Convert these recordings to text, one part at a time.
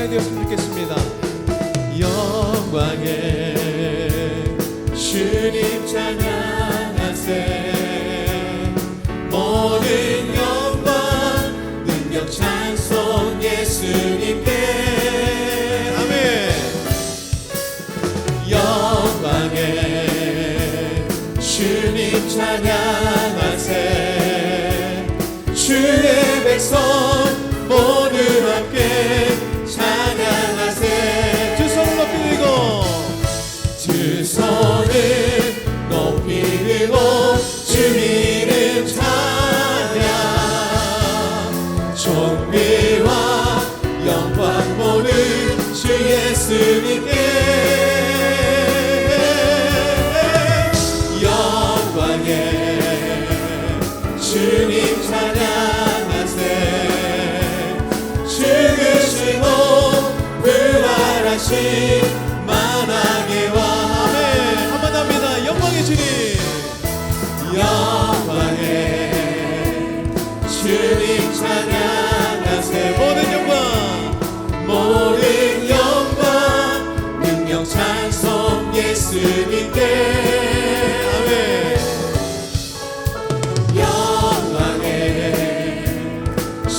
Senhor Deus, porque se 주신 만하게 와.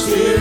Spirit.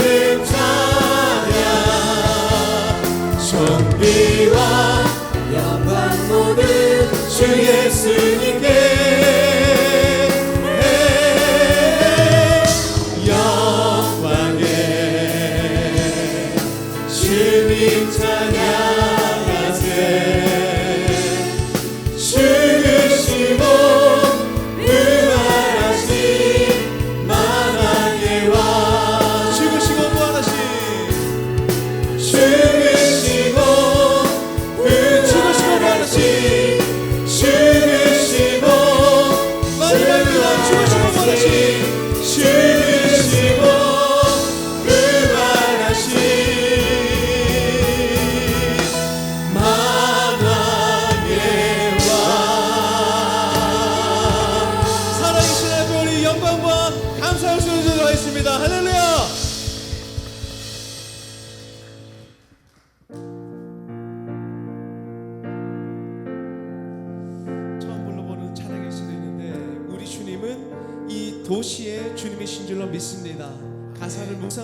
주님 찬양.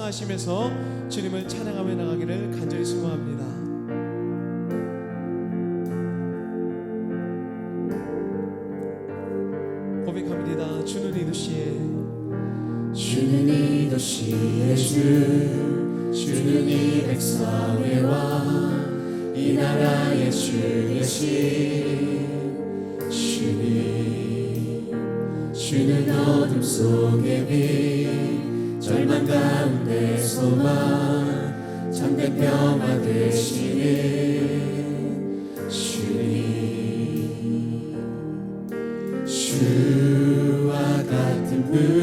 역사하심에서 주님을 찬양하며 나가기를 간절히 소망합니다. 고백합니다. 주는 이 도시에 주는 이 도시에 주 주는 이 백성의와 이 나라의 주 대신 주님 주는 어둠 속에 빛 절망 가운데 소망 참된 평화 되시는 주님 주와 같은 분.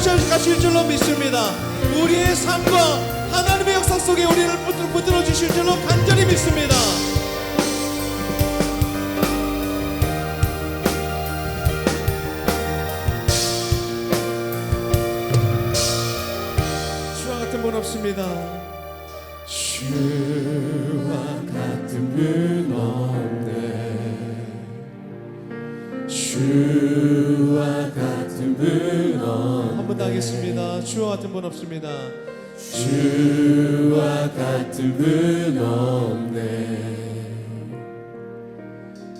채워가실 줄로 믿습니다. 우리의 삶과 하나님의 역사 속에 우리를 붙들어 주실 줄로 간절히 믿습니다. 주와 같은 분 없습니다. 고백하겠습니다. 주와 같은 분 없습니다. 주와 같은 분 없네.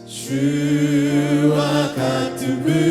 주와 같은 분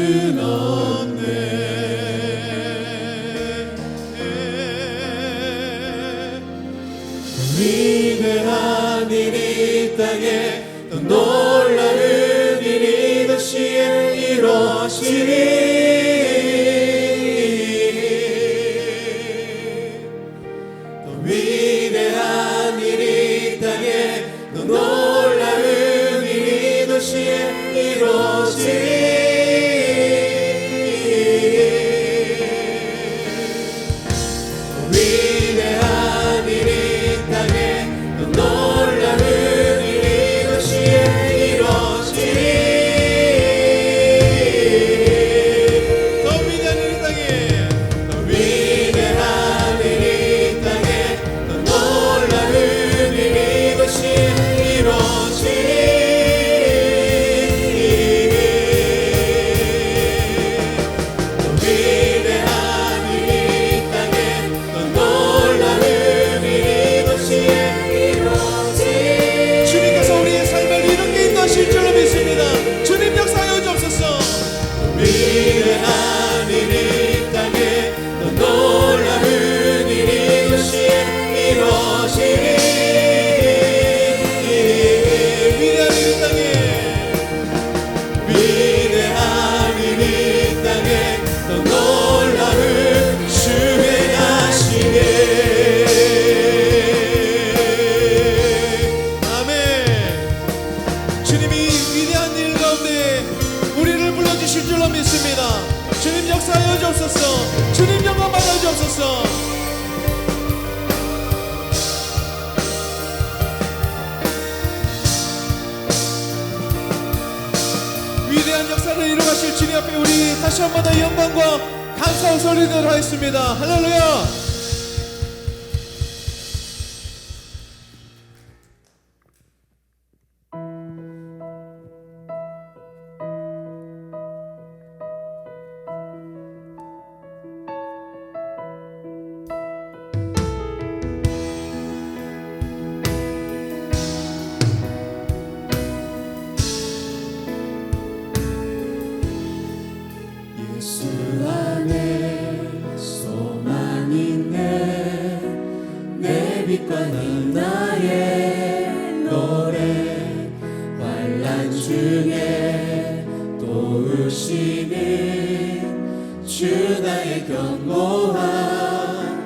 견고한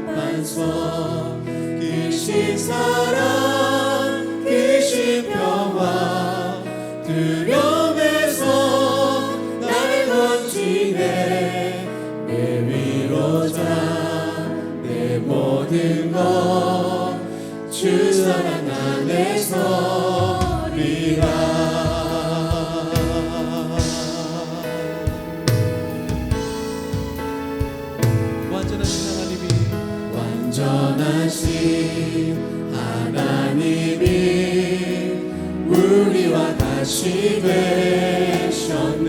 반석 기시 사랑. 없이 되셨네.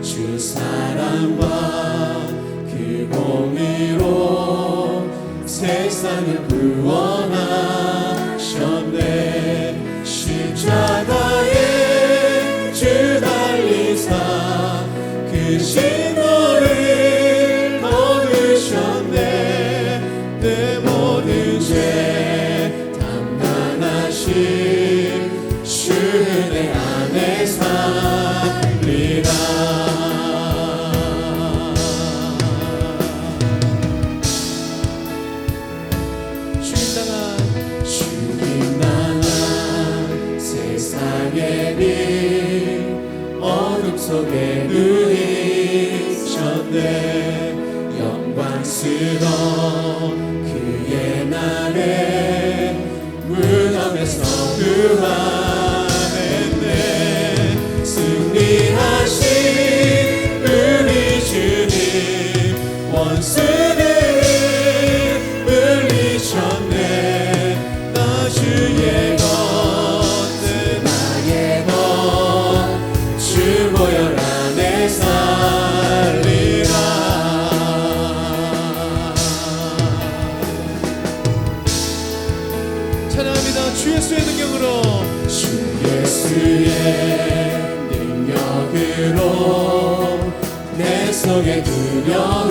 주 사랑과 그 공의로 세상을 구원하셨네. 십자가에 주 달리사 그 será. 주 예수의 능력으로. 주 예수의 능력으로 내 속에 두려움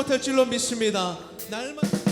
못할 줄로 믿습니다. 날만